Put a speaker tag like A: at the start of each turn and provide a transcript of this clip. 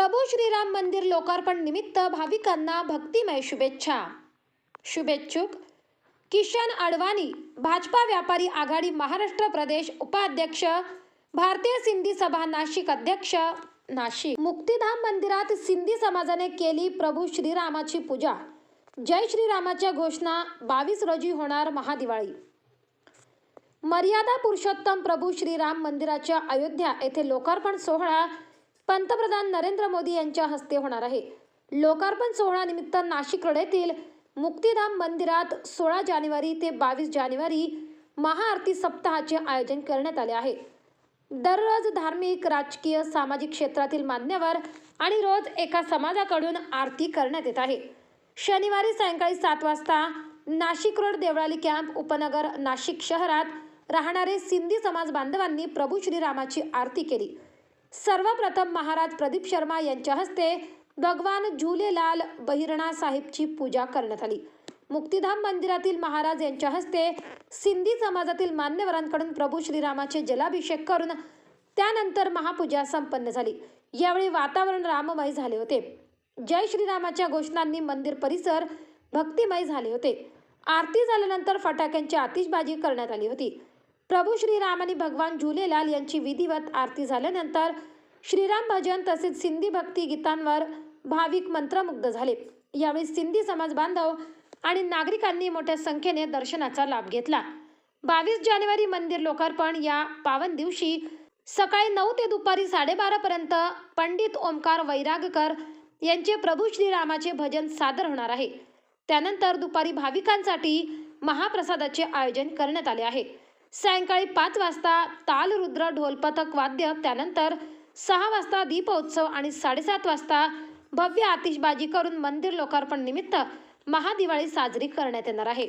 A: प्रभू श्रीराम मंदिर लोकार्पण निमित्त भाविकांना भक्तिमय शुभेच्छा. शुभेच्छुक किशन अडवाणी भाजपा व्यापारी आघाडी महाराष्ट्र प्रदेश उपाध्यक्ष भारतीय सिंधी सभा नाशिक अध्यक्ष नाशिक. मुक्तिधाम मंदिरात सिंधी समाजाने केली प्रभू श्रीरामाची पूजा. जय श्रीरामाच्या घोषणा बावीस रोजी होणार महादिवाळी. मर्यादा पुरुषोत्तम प्रभू श्रीराम मंदिराच्या अयोध्या येथे लोकार्पण सोहळा पंतप्रधान नरेंद्र मोदी यांच्या हस्ते होणार आहे. लोकार्पण सोहळ्यानिमित्त नाशिक रोड येथील मुक्तिधाम मंदिरात सोळा जानेवारी ते बावीस जानेवारी महाआरती सप्ताहाचे आयोजन करण्यात आले आहे. दररोज धार्मिक राजकीय सामाजिक क्षेत्रातील मान्यवर आणि रोज एका समाजाकडून आरती करण्यात येत आहे. शनिवारी सायंकाळी सात वाजता नाशिक रोड देवळाली कॅम्प उपनगर नाशिक शहरात राहणारे सिंधी समाज बांधवांनी प्रभू श्रीरामाची आरती केली. सर्वप्रथम महाराज प्रदीप शर्मा यांच्या हस्ते भगवान झुलेलाल बहिरणा साहेबची पूजा करण्यात आली. मुक्तिधाम मंदिरातील महाराज यांच्या हस्ते सिंधी समाजातील मान्यवरांकडून प्रभू श्रीरामाचे जलाभिषेक करून त्यानंतर महापूजा संपन्न झाली. यावेळी वातावरण राममय झाले होते. जय श्रीरामाच्या घोषणांनी मंदिर परिसर भक्तिमय झाले होते. आरती झाल्यानंतर फटाक्यांची आतिषबाजी करण्यात आली होती. प्रभू श्रीराम आणि भगवान झुलेलाल यांची विधिवत आरती झाल्यानंतर श्रीराम भजन तसेच सिंधी भक्ती गीतांवर भाविक मंत्रमुग्ध झाले. यावेळी सिंधी समाज बांधव आणि नागरिकांनी मोठ्या संख्येने दर्शनाचा लाभ घेतला. बावीस जानेवारी मंदिर लोकार्पण या पावन दिवशी सकाळी नऊ ते दुपारी साडेबारापर्यंत पंडित ओमकार वैरागकर यांचे प्रभू श्रीरामाचे भजन सादर होणार आहे. त्यानंतर दुपारी भाविकांसाठी महाप्रसादाचे आयोजन करण्यात आले आहे. सायंकाळी पाच वाजता ताल रुद्र ढोलपथक वाद्य त्यानंतर सहा वाजता दीपोत्सव आणि साडेसात वाजता भव्य आतिषबाजी करून मंदिर लोकार्पण निमित्त महादिवाळी साजरी करण्यात येणार आहे.